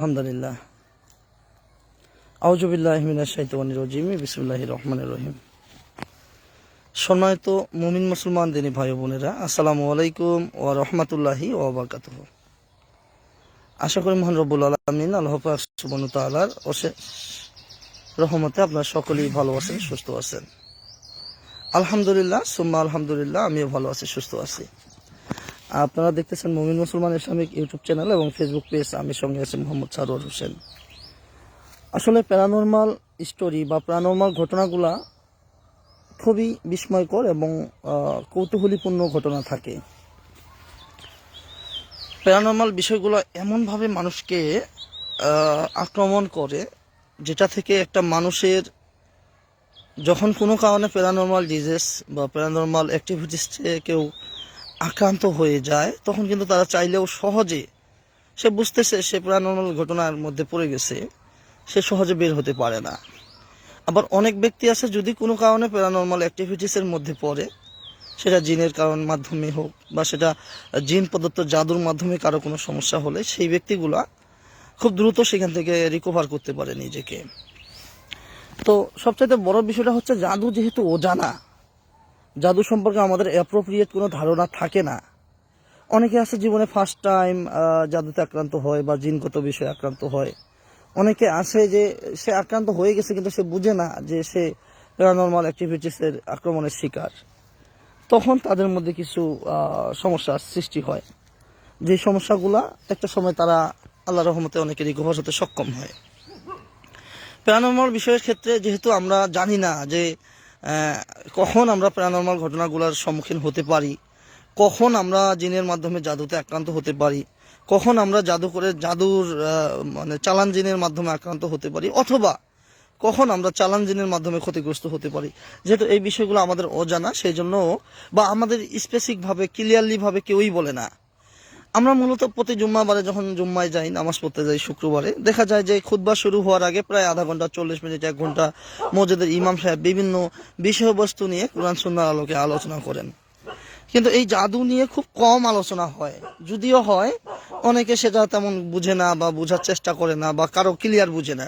আলহামদুলিল্লাহ। বিসমুল্লাহ রহমান রহিম। সম্মানিত মুমিন মুসলমান দিনী ভাই বোনেরা, আসসালামু আলাইকুম ও রহমতুল্লাহি ও বারকাত আশা করি মোহন রব্বুল আলমিন আল্লাহ সুবন রহমতে আপনার সকলেই ভালো আছেন, সুস্থ আছেন। আলহামদুলিল্লাহ, সুম্মা আলহামদুলিল্লাহ, আমিও ভালো আছি, সুস্থ আছি। আপনারা দেখতেছেন Momin Musalman Islamic YouTube channel এবং ফেসবুক পেজ আমি সঙ্গে আছি মোহাম্মদ সারোয়ার হোসেন। আসলে প্যারানর্মাল স্টোরি বা প্যারানর্মাল ঘটনাগুলা খুবই বিস্ময়কর এবং কৌতূহলীপূর্ণ ঘটনা থাকে। প্যারানর্মাল বিষয়গুলো এমনভাবে মানুষকে আক্রমণ করে যেটা থেকে একটা মানুষের যখন কোনো কারণে প্যারানর্মাল ডিজিজ বা প্যারানর্মাল অ্যাক্টিভিটিসে কেউ আক্রান্ত হয়ে যায়, তখন কিন্তু তারা চাইলেও সহজে, সে বুঝতেছে সে প্যারানর্মাল ঘটনার মধ্যে পড়ে গেছে, সে সহজে বের হতে পারে না। আবার অনেক ব্যক্তি আছে যদি কোনো কারণে প্যারানর্মাল অ্যাক্টিভিটিসের মধ্যে পড়ে, সেটা জিনের কারণ মাধ্যমে হোক বা সেটা জিন প্রদত্ত জাদুর মাধ্যমে কারও কোনো সমস্যা হলে সেই ব্যক্তিগুলা খুব দ্রুত সেখান থেকে রিকভার করতে পারে নিজেকে। তো সবচাইতে বড় বিষয়টা হচ্ছে জাদু যেহেতু অজানা জাদু সম্পর্কে আমাদের অ্যাপ্রোপ্রিয়েট কোনো ধারণা থাকে না। অনেকে আছে জীবনে ফার্স্ট টাইম জাদুতে আক্রান্ত হয় বা জিনগত বিষয়ে আক্রান্ত হয়। অনেকে আছে যে সে আক্রান্ত হয়ে গেছে কিন্তু সে বুঝে না যে সে প্যারানর্মাল অ্যাক্টিভিটিসের আক্রমণের শিকার। তখন তাদের মধ্যে কিছু সমস্যার সৃষ্টি হয়। যে সমস্যাগুলা একটা সময় তারা আল্লাহ রহমতে অনেকে রিকভার হতে সক্ষম হয়। প্যারানর্মাল বিষয়ের ক্ষেত্রে যেহেতু আমরা জানি না যে কখন আমরা প্যারানর্মাল ঘটনাগুলোর সম্মুখীন হতে পারি? কখন আমরা জিনের মাধ্যমে জাদুতে আক্রান্ত হতে পারি? কখন আমরা জাদু করে জাদুর মানে চালান জিনের মাধ্যমে আক্রান্ত হতে পারি? অথবা কখন আমরা চালান জিনের মাধ্যমে ক্ষতিগ্রস্ত হতে পারি? যেহেতু এই বিষয়গুলো আমাদের অজানা, সেই জন্য বা আমাদের স্পেসিফিক ভাবে ক্লিয়ারলি ভাবে কেউই বলে না। আমরা মূলত প্রতি জুম্মাবারে যখন জুম্মায় যাই, নামাজ পড়তে যাই শুক্রবারে, দেখা যায় যে খুতবা শুরু হওয়ার আগে প্রায় আধা ঘণ্টা, চল্লিশ মিনিট, এক ঘণ্টা মসজিদের ইমাম সাহেব বিভিন্ন বিষয়বস্তু নিয়ে কোরআন সুন্নার আলোকে আলোচনা করেন। কিন্তু এই জাদু নিয়ে খুব কম আলোচনা হয়। যদিও হয়, অনেকে সেটা তেমন বুঝে না বা বোঝার চেষ্টা করে না বা কারও ক্লিয়ার বুঝে না।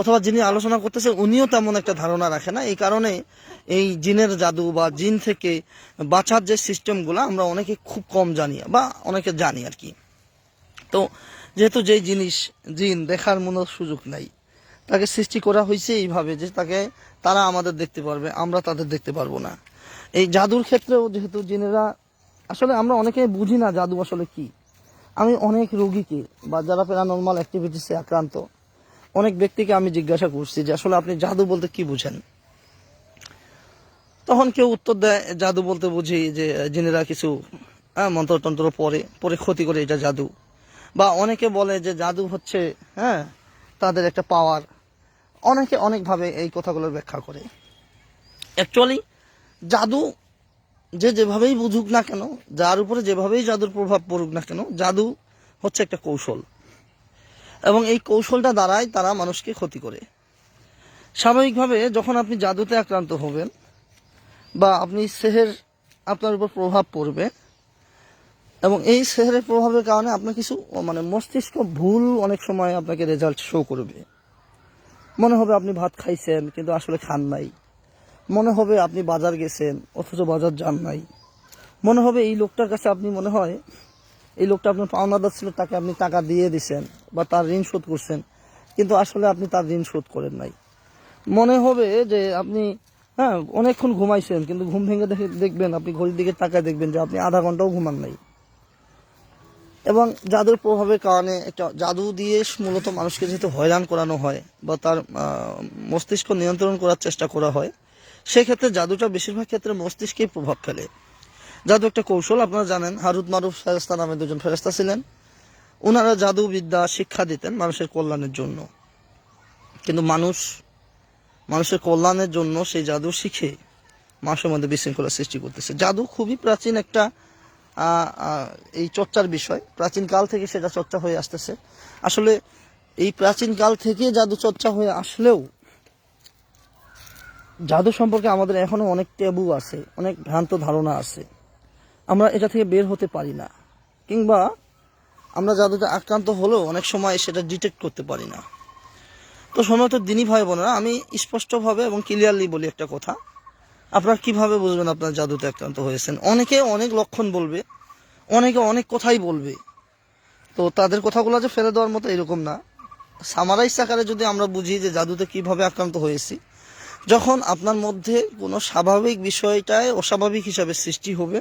অথবা যিনি আলোচনা করতেছে উনিও তেমন একটা ধারণা রাখে না। এই কারণে এই জিনের জাদু বা জিন থেকে বাঁচার যে সিস্টেমগুলো আমরা অনেকে খুব কম জানি বা অনেকে জানি আর কি। তো যেহেতু যেই জিনিস, জিন দেখার মতো সুযোগ নাই, তাকে সৃষ্টি করা হয়েছে এইভাবে যে তাকে তারা আমাদের দেখতে পারবে, আমরা তাদের দেখতে পারব না। এই জাদুর ক্ষেত্রেও যেহেতু জিনেরা, আসলে আমরা অনেকে বুঝি না জাদু আসলে কি। আমি অনেক রোগীকে বা যারা প্যারানর্মাল অ্যাক্টিভিটিসে আক্রান্ত অনেক ব্যক্তিকে আমি জিজ্ঞাসা করছি যে আসলে আপনি জাদু বলতে কি বুঝেন? তখন কেউ উত্তর দেয় জাদু বলতে বুঝি যে জিনেরা কিছু হ্যাঁ, মন্ত্রতন্ত্র পরে পরে ক্ষতি করে এটা জাদু। বা অনেকে বলে যে জাদু হচ্ছে হ্যাঁ তাদের একটা পাওয়ার অনেকে অনেকভাবে এই কথাগুলোর ব্যাখ্যা করে। অ্যাকচুয়ালি জাদু যে যেভাবেই বুঝুক না কেন যার উপরে যেভাবেই জাদুর প্রভাব পড়ুক না কেন জাদু হচ্ছে একটা কৌশল। এবং এই কৌশলটা দ্বারাই তারা মানুষকে ক্ষতি করে। স্বাভাবিকভাবে যখন আপনি জাদুতে আক্রান্ত হবেন বা আপনি সেহের আপনার উপর প্রভাব পড়বে এবং এই সেহেরের প্রভাবের কারণে আপনার কিছু মানে মস্তিষ্ক ভুল অনেক সময় আপনাকে রেজাল্ট শো করবে। মনে হবে আপনি ভাত খাইছেন কিন্তু আসলে খান নাই। মনে হবে আপনি বাজার গেছেন অথচ বাজার যান নাই। মনে হবে এই লোকটার কাছে আপনি মনে হয় এই লোকটা আপনার পাওনাদার ছিল, তাকে আপনি টাকা দিয়ে দিছেন বা তার ঋণ শোধ করছেন, কিন্তু আসলে আপনি তার ঋণ শোধ করেন নাই। মনে হবে যে আপনি হ্যাঁ অনেকক্ষণ ঘুমাইছেন, কিন্তু ঘুম ভেঙে দেখে দেখবেন, আপনি ঘড়ির দিকে তাকায় দেখবেন যে আপনি আধা ঘন্টাও ঘুমান নাই। এবং জাদুর প্রভাবের কারণে একটা জাদু দিয়ে মূলত মানুষকে যেহেতু হয়রান করানো হয় বা তার মস্তিষ্ক নিয়ন্ত্রণ করার চেষ্টা করা হয়, সেক্ষেত্রে জাদুটা বেশিরভাগ ক্ষেত্রে মস্তিষ্কেই প্রভাব ফেলে। জাদু একটা কৌশল, আপনারা জানেন, হারুদ মারুফ ফেরেস্তা নামে দুজন ফেরস্তা ছিলেন। ওনারা জাদু বিদ্যা শিক্ষা দিতেন মানুষের কল্যাণের জন্য। কিন্তু মানুষ, মানুষের কল্যাণের জন্য সেই জাদু শিখে মানুষের মধ্যে বিশৃঙ্খলা সৃষ্টি করতেছে। জাদু খুবই প্রাচীন একটা এই চর্চার বিষয়। প্রাচীন কাল থেকে সেটা চর্চা হয়ে আসতেছে। আসলে এই প্রাচীন কাল থেকে জাদু চর্চা হয়ে আসলেও জাদু সম্পর্কে আমাদের এখনও অনেক ট্যাবু আছে, অনেক ভ্রান্ত ধারণা আছে। আমরা এটা থেকে বের হতে পারি না। কিংবা আমরা জাদুতে আক্রান্ত হলেও অনেক সময় সেটা ডিটেক্ট করতে পারি না। তো সময় তো দিনই ভাই বোনেরা, আমি স্পষ্টভাবে এবং ক্লিয়ারলি বলি একটা কথা। আপনারা কীভাবে বুঝবেন আপনার জাদুতে আক্রান্ত হয়েছেন? অনেকে অনেক লক্ষণ বলবে, অনেকে অনেক কথাই বলবে। তো তাদের কথাগুলো যে ফেলে দেওয়ার মতো এরকম না। সামারাইজ আকারে যদি আমরা বুঝি যে জাদুতে কীভাবে আক্রান্ত হয়েছি, যখন আপনার মধ্যে কোনো স্বাভাবিক বিষয়টায় অস্বাভাবিক হিসাবে সৃষ্টি হবে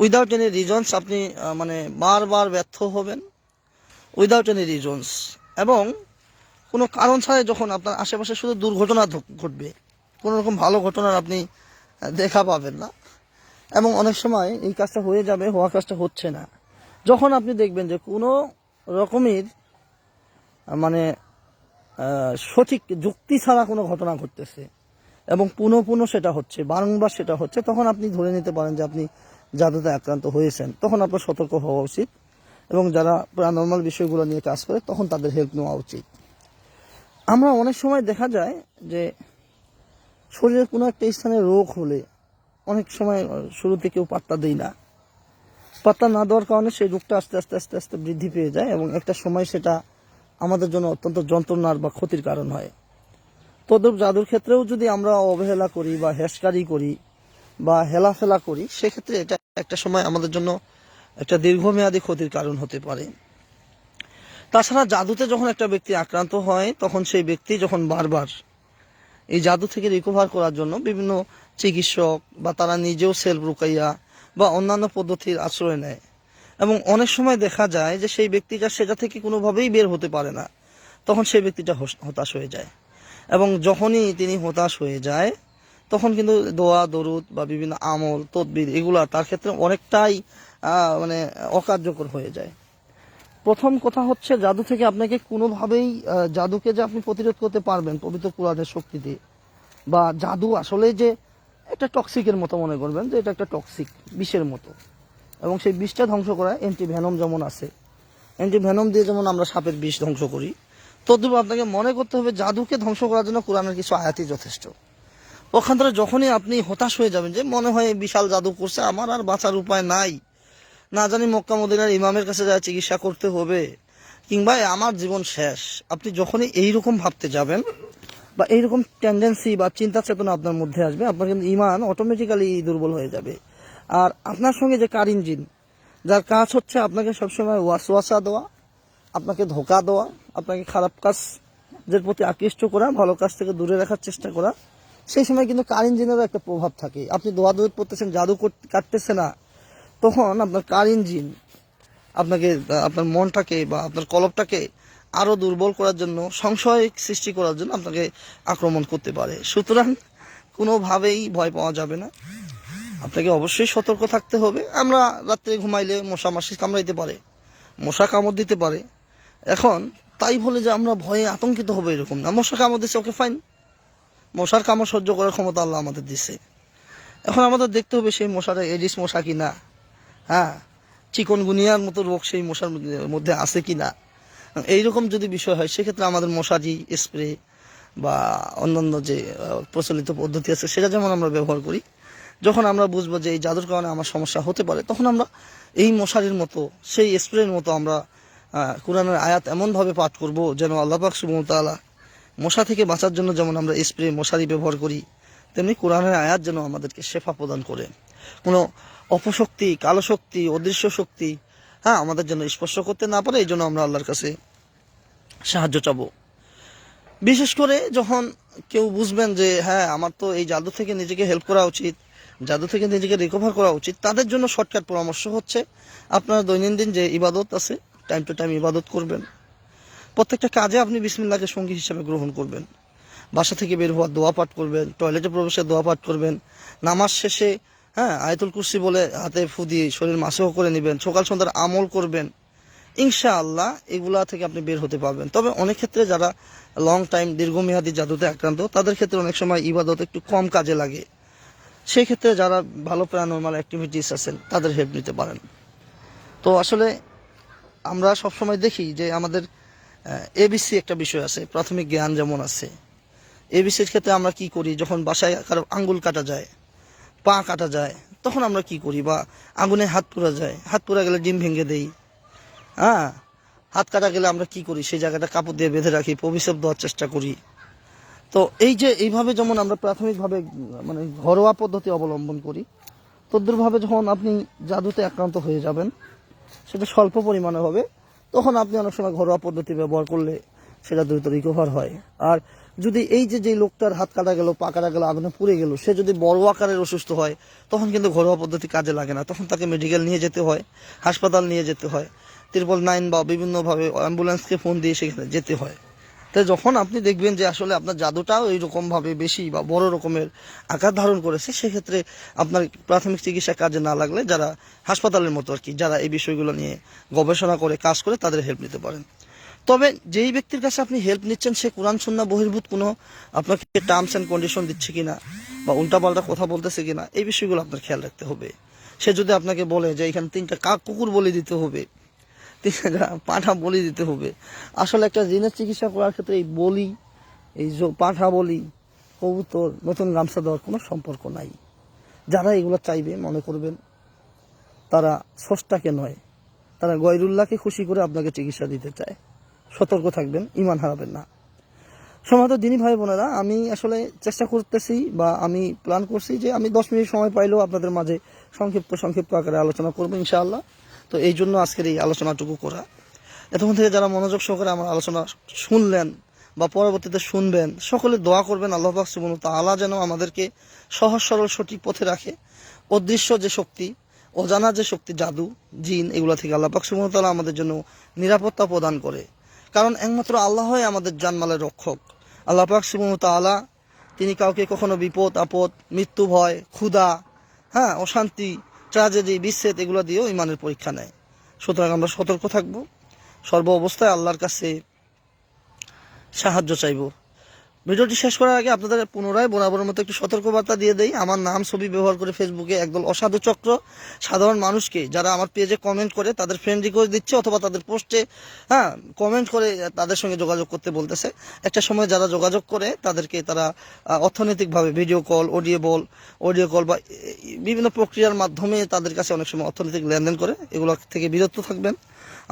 উইদাউট এনি রিজনস আপনি মানে বারবার ব্যর্থ হবেন। উইদাউট এনি রিজনস এবং কোনো কারণ ছাড়াই যখন আপনার আশেপাশে শুধু দুর্ঘটনা ঘটবে, কোনো রকম ভালো ঘটনার আপনি দেখা পাবেন না। এবং অনেক সময় এই কাজটা হয়ে যাবে, হওয়া কাজটা হচ্ছে না। যখন আপনি দেখবেন যে কোনো রকমের মানে সঠিক যুক্তি ছাড়া কোনো ঘটনা ঘটতেছে, এবং পুনঃ পুনঃ সেটা হচ্ছে, বারংবার সেটা হচ্ছে, তখন আপনি ধরে নিতে পারেন যে আপনি জাদুতে আক্রান্ত হয়েছেন, তখন আপনার সতর্ক হওয়া উচিত এবং যারা প্যারানর্মাল বিষয়গুলো নিয়ে কাজ করে, তখন তাদের হেল্প নেওয়া উচিত। আমরা অনেক সময় দেখা যায় যে শরীরে কোনো একটা স্থানে রোগ হলে অনেক সময় শুরুতে কেউ পাত্তা দেয় না। পাত্তা না দেওয়ার কারণে সেই রোগটা আস্তে আস্তে আস্তে আস্তে বৃদ্ধি পেয়ে যায় এবং একটা সময় সেটা আমাদের জন্য অত্যন্ত যন্ত্রণার বা ক্ষতির কারণ হয়। তদ্রুপ জাদুর ক্ষেত্রেও যদি আমরা অবহেলা করি বা হেসকারি করি বা হেলাফেলা করি, সেক্ষেত্রে এটা একটা সময় আমাদের জন্য একটা দীর্ঘমেয়াদী ক্ষতির কারণ হতে পারে। তাছাড়া জাদুতে যখন একটা ব্যক্তি আক্রান্ত হয়, তখন সেই ব্যক্তি যখন বারবার এই জাদু থেকে রিকভার করার জন্য বিভিন্ন চিকিৎসক বা তারা নিজেও সেলফ রুকাইয়া বা অন্যান্য পদ্ধতির আশ্রয় নেয় এবং অনেক সময় দেখা যায় যে সেই ব্যক্তিটা সেটা থেকে কোনোভাবেই বের হতে পারে না। তখন সেই ব্যক্তিটা হতাশ হয়ে যায় এবং যখনই তিনি হতাশ হয়ে যায় তখন কিন্তু দোয়া, দরুদ বা বিভিন্ন আমল, তদবির এগুলা তার ক্ষেত্রে অনেকটাই মানে অকার্যকর হয়ে যায়। প্রথম কথা হচ্ছে জাদু থেকে আপনাকে কোনোভাবেই জাদুকে যে আপনি প্রতিরোধ করতে পারবেন পবিত্র কোরআনের শক্তি দিয়ে, বা জাদু আসলে যে একটা টক্সিকের মতো মনে করবেন যে এটা একটা টক্সিক, বিষের মতো। এবং সেই বিষটা ধ্বংস করা অ্যান্টি ভ্যানম যেমন আছে অ্যান্টি ভ্যানম দিয়ে যেমন আমরা সাপের বিষ ধ্বংস করি, তদ্রুপ আপনাকে মনে করতে হবে জাদুকে ধ্বংস করার জন্য কোরআনের কিছু আয়াতই যথেষ্ট। পক্ষান্তরে যখনই আপনি হতাশ হয়ে যাবেন যে মনে হয় বিশাল জাদু করছে, আমার আর বাঁচার উপায় নাই। না জানি মক্কা মদিনার ইমামের কাছে যা চিকিৎসা করতে হবে, কিংবা আমার জীবন শেষ। আপনি যখনই এইরকম ভাবতে যাবেন, বা এইরকম টেন্ডেন্সি বা চিন্তা চেতনা আপনার মধ্যে আসবে, আপনার কিন্তু ইমান অটোমেটিক্যালি দুর্বল হয়ে যাবে। আর আপনার সঙ্গে যে কার ইঞ্জিন, যার কাজ হচ্ছে আপনাকে সবসময় ওয়াসওয়াসা দেওয়া, আপনাকে ধোকা দেওয়া, আপনাকে খারাপ কাজের প্রতি আকৃষ্ট করা, ভালো কাজ থেকে দূরে রাখার চেষ্টা করা সেই সময় কিন্তু কার ইঞ্জিনেরও একটা প্রভাব থাকে। আপনি দোয়া দৌড় করতেছেন জাদু কাটতেছে না, তখন আপনার কার ইঞ্জিন? আপনাকে, আপনার মনটাকে বা আপনার কলবটাকে আরও দুর্বল করার জন্য, সংশয় সৃষ্টি করার জন্য আপনাকে আক্রমণ করতে পারে। সুতরাং কোনোভাবেই ভয় পাওয়া যাবে না। আপনাকে অবশ্যই সতর্ক থাকতে হবে। আমরা রাত্রে ঘুমাইলে মশা মাসি কামড়াইতে পারে, মশা কামড় দিতে পারে। এখন তাই বলে যে আমরা ভয়ে আতঙ্কিত হবে এরকম না। মশা কামড় দিচ্ছে ওকে ফাইন মশার কামড় সহ্য করার ক্ষমতা আল্লাহ আমাদের দিছে। এখন আমাদের দেখতে হবে সেই মশাটা এডিস মশা কিনা। হ্যাঁ চিকন গুনিয়ার মতো রোগ সেই মশার মধ্যে- আছে কিনা। এইরকম যদি বিষয় হয়, সেক্ষেত্রে আমাদের মশারি, স্প্রে বা অন্যান্য যে প্রচলিত পদ্ধতি আছে, সেটা যেমন আমরা ব্যবহার করি, যখন আমরা বুঝব যে এই জাদুর কারণে আমার সমস্যা হতে পারে, তখন আমরা এই মশারির মতো, সেই স্প্রের মতো আমরা কোরআনের আয়াত এমনভাবে পাঠ করব যেন আল্লাহ পাক সুবতালা মশা থেকে বাঁচার জন্য যেমন আমরা স্প্রে মশারি ব্যবহার করি, তেমনি কোরআনের আয়াত যেন আমাদেরকে শেফা প্রদান করে। কোনো অপশক্তি, কালো শক্তি, অদৃশ্য শক্তি হ্যাঁ আমাদের জন্য স্পর্শ করতে না পারে এই জন্য আমরা আল্লাহর কাছে সাহায্য চাবো। বিশেষ করে যখন কেউ বুঝবেন যে হ্যাঁ আমার তো এই জাদু থেকে নিজেকে হেল্প করা উচিত, জাদু থেকে নিজেকে রিকভার করা উচিত, তাদের জন্য শর্টকাট পরামর্শ হচ্ছে, আপনার দৈনন্দিন যে ইবাদত আছে টাইম টু টাইম ইবাদত করবেন। প্রত্যেকটা কাজে আপনি বিসমিল্লাহকে সঙ্গী হিসাবে গ্রহণ করবেন। বাসা থেকে বের হওয়ার দোয়া পাঠ করবেন, টয়লেটে প্রবেশের দোয়া পাঠ করবেন, নামাজ শেষে হ্যাঁ আয়তুল কুরসি বলে হাতে ফু দিয়ে শরীর মাসেও করে নেবেন, সকাল সন্ধ্যার আমল করবেন ইনশা আল্লাহ এগুলা থেকে আপনি বের হতে পারবেন। তবে অনেক ক্ষেত্রে যারা লং টাইম দীর্ঘমেয়াদী জাদুতে আক্রান্ত, তাদের ক্ষেত্রে অনেক সময় ইবাদত একটু কম কাজে লাগে। সেই ক্ষেত্রে যারা ভালো প্যারানর্মাল অ্যাক্টিভিটিস আছেন, তাদের হেল্প নিতে পারেন। তো আসলে আমরা সবসময় দেখি যে আমাদের এবিসি একটা বিষয় আছে, প্রাথমিক জ্ঞান যেমন আছে। এবিসির ক্ষেত্রে আমরা কি করি? যখন বাসায় কারও আঙ্গুল কাটা যায়, পা কাটা যায়, তখন আমরা কি করি? বা আগুনে হাত পুরা যায়, হাত পুরা গেলে ডিম ভেঙে দেই। হ্যাঁ? হাত কাটা গেলে আমরা কি করি? সেই জায়গাটা কাপড় দিয়ে বেঁধে রাখি প্রভিসেপ দেওয়ার চেষ্টা করি। তো এই যে এইভাবে যেমন আমরা প্রাথমিকভাবে মানে ঘরোয়া পদ্ধতি অবলম্বন করি, তদ্রুপভাবে যখন আপনি জাদুতে আক্রান্ত হয়ে যাবেন, সেটা স্বল্প পরিমাণে হবে। তখন আপনি অনেক সময় ঘরোয়া পদ্ধতি ব্যবহার করলে সেটা দ্রুত রিকভার হয়। আর যদি এই যে যে লোকটার হাত কাটা গেল, পা কাটা গেল, আগুনে পুড়ে গেল, সে যদি বড় আকারের অসুস্থ হয়, তখন কিন্তু ঘরোয়া পদ্ধতি কাজে লাগে না। তখন তাকে মেডিকেল নিয়ে যেতে হয়, হাসপাতাল নিয়ে যেতে হয়, ত্রিপল নাইন বা বিভিন্নভাবে অ্যাম্বুলেন্সকে ফোন দিয়ে সেখানে যেতে হয়। তাই যখন আপনি দেখবেন যে আসলে আপনার জাদুটাও এইরকম ভাবে বেশি বা বড় রকমের আকার ধারণ করেছে, সেক্ষেত্রে আপনার প্রাথমিক চিকিৎসা কাজে না লাগলে যারা হাসপাতালের মতো আর কি, যারা এই বিষয়গুলো নিয়ে গবেষণা করে, কাজ করে, তাদের হেল্প নিতে পারেন। তবে যেই ব্যক্তির কাছে আপনি হেল্প নিচ্ছেন, সে কোরআন সন্না বহির্ভূত কোনো আপনাকে টার্মস অ্যান্ড কন্ডিশন দিচ্ছে কিনা বা উল্টাপাল্টা কথা বলতেছে কিনা, এই বিষয়গুলো আপনার খেয়াল রাখতে হবে। সে যদি আপনাকে বলে যে এখানে তিনটা কাক কুকুর বলে দিতে হবে তিনটা পাঁঠা বলি দিতে হবে। আসলে একটা জিনের চিকিৎসা করার ক্ষেত্রে এই বলি, এই পাঠা বলি, কবুতর, নতুন গামছা দেওয়ার কোনো সম্পর্ক নাই। যারা এগুলো চাইবে, মনে করবেন, তারা স্রষ্টাকে নয়, তারা গয়রুল্লাহকে খুশি করে আপনাকে চিকিৎসা দিতে চায়। সতর্ক থাকবেন, ইমান হারাবেন না। সমাজ দিনই ভাই বোনেরা, আমি আসলে চেষ্টা করতেছি বা আমি প্ল্যান করছি যে আমি দশ মিনিট সময় পাইলেও আপনাদের মাঝে সংক্ষিপ্ত সংক্ষিপ্ত আকারে আলোচনা করব ইনশাআল্লাহ। তো এই জন্য আজকের এই আলোচনাটুকু করা। এতক্ষণ থেকে যারা মনোযোগ সহকারে আমার আলোচনা শুনলেন বা পরবর্তীতে শুনবেন, সকলে দোয়া করবেন আল্লাহ সুবহানাহু ওয়া যেন আমাদেরকে সহজ, সরল, সঠিক পথে রাখে। অদৃশ্য যে শক্তি, অজানা যে শক্তি, জাদু, জিন, এগুলো থেকে আল্লাহ সুবহানাহু ওয়া আমাদের জন্য নিরাপত্তা প্রদান করে। কারণ একমাত্র আল্লাহই আমাদের জানমালের রক্ষক। আল্লাহ সুবহানাহু ওয়া তিনি কাউকে কখনো বিপদ, আপদ, মৃত্যু, ভয়, ক্ষুধা হ্যাঁ অশান্তি ট্রাজেডি, বিচ্ছেদ এগুলো দিয়েও ইমানের পরীক্ষা নেয়। সুতরাং আমরা সতর্ক থাকব। সর্ব অবস্থায় আল্লাহর কাছে সাহায্য চাইব। ভিডিওটি শেষ করার আগে আপনাদের পুনরায় বরাবরের মতো একটু সতর্কবার্তা দিয়ে দেই। আমার নাম, ছবি ব্যবহার করে ফেসবুকে একদল অসাধু চক্র, সাধারণ মানুষকে যারা আমার পেজে কমেন্ট করে তাদের ফ্রেন্ড রিকোয়েস্ট দিচ্ছে অথবা তাদের পোস্টে হ্যাঁ কমেন্ট করে তাদের সঙ্গে যোগাযোগ করতে বলতেছে। একটা সময় যারা যোগাযোগ করে তাদেরকে তারা অর্থনৈতিকভাবে video call audio call audio call বা বিভিন্ন প্রক্রিয়ার মাধ্যমে তাদের কাছে অনেক সময় অর্থনৈতিক লেনদেন করে। এগুলো থেকে বিরত থাকবেন।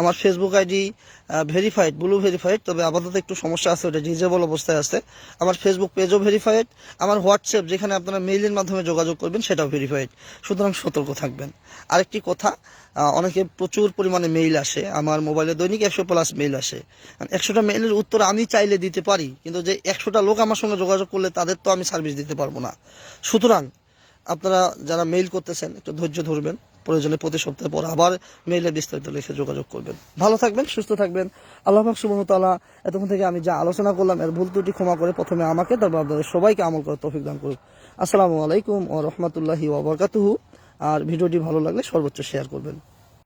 আমার Facebook ID verified blue verified তবে আপাতত একটু সমস্যা আছে, ওটা ডিজেবল অবস্থায় আছে। আমার ফেসবুক পেজও ভেরিফাইড আমার হোয়াটসঅ্যাপ যেখানে আপনারা মেইলের মাধ্যমে যোগাযোগ করবেন, সেটাও ভেরিফাইড সুতরাং সতর্ক থাকবেন। আরেকটি কথা অনেকে প্রচুর পরিমাণে মেইল আসে, আমার মোবাইলে দৈনিক একশো প্লাস মেইল আসে। একশোটা মেইলের উত্তর আমি চাইলে দিতে পারি, কিন্তু যে একশোটা লোক আমার সঙ্গে যোগাযোগ করলে তাদের তো আমি সার্ভিস দিতে পারব না। সুতরাং, আপনারা যারা মেইল করতেছেন, একটু ধৈর্য ধরবেন। প্রয়োজনে প্রতি সপ্তাহে পর আবার মেইলে বিস্তারিত লিখে যোগাযোগ করবেন। ভালো থাকবেন, সুস্থ থাকবেন। আল্লাহ সুবহানাহু এতক্ষণ থেকে আমি যা আলোচনা করলাম, এর ভুল ত্রুটি ক্ষমা করে প্রথমে আমাকে, তারপর আপনাদের সবাইকে আমল করার তৌফিক দান করুক আসসালামু আলাইকুম ও রহমতুল্লাহি আর ভিডিওটি ভালো লাগলে সর্বোচ্চ শেয়ার করবেন।